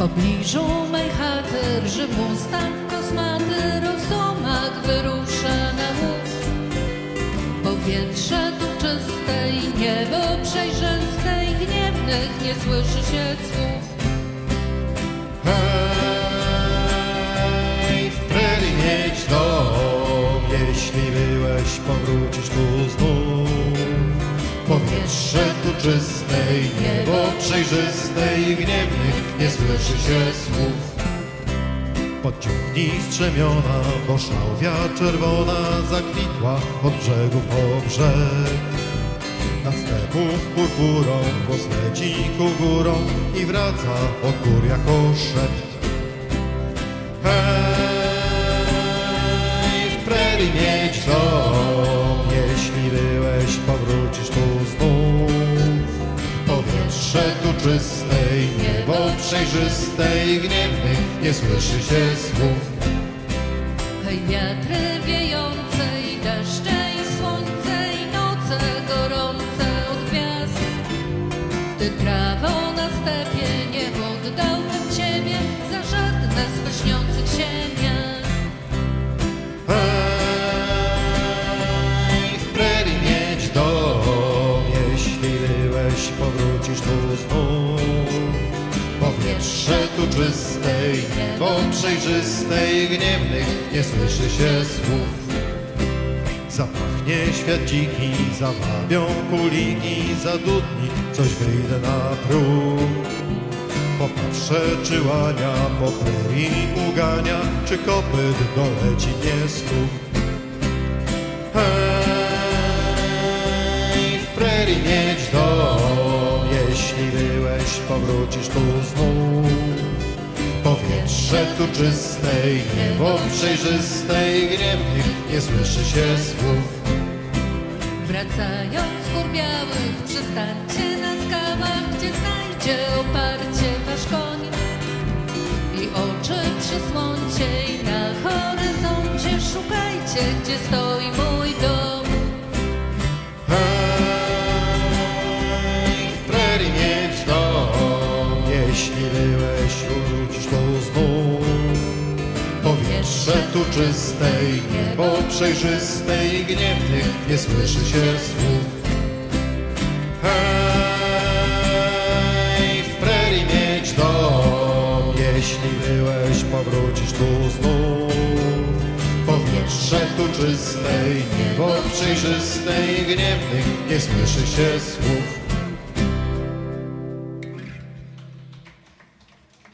pobliżu mej chaty Rży mustang kosmaty Rosomak wyrusza na łów Powietrze tu czyste i niebo przejrzyste I gniewnych nie słyszy się słów Hej, w prerii mieć dom, jeśli byłeś, powrócisz tu znów. Powietrze tu czyste i niebo przejrzyste i gniewnych nie słyszy się słów. Podciągnij strzemiona, bo szałwia czerwona zakwitła od brzegu po brzeg. Nad stepów purpurą głos leci ku górą i wraca od gór jako szept. Hej, w prerii mieć dom, jeśli byłeś, powrócisz tu znów. Tu czyste i niebo przejrzyste i gniewnych nie słyszy się słów. Hej, wiatry wiejące i deszcze i słońce i noce gorące od gwiazd. Ty trawo znów. Powietrze tu czyste i niebo przejrzyste i gniewnych nie słyszy się słów. Zapachnie świat dziki, zawabią kuliki, zadudni, coś wyjdę na próg. Popatrzę, czy łania po prerii ugania, czy kopyt doleci nie stóp. Hej, powrócisz tu znów. Powietrze tu czyste i niebo przejrzyste i gniewnych nie słyszy się słów. Wracając z białych, przystańcie na skałach, gdzie znajdzie oparcie tu czyste i niebo przejrzyste i gniewnych nie słyszy się słów. Hej, w prerii mieć dom, jeśli byłeś, powrócisz tu znów. Powietrze tu czyste i niebo przejrzyste i gniewnych nie słyszy się słów.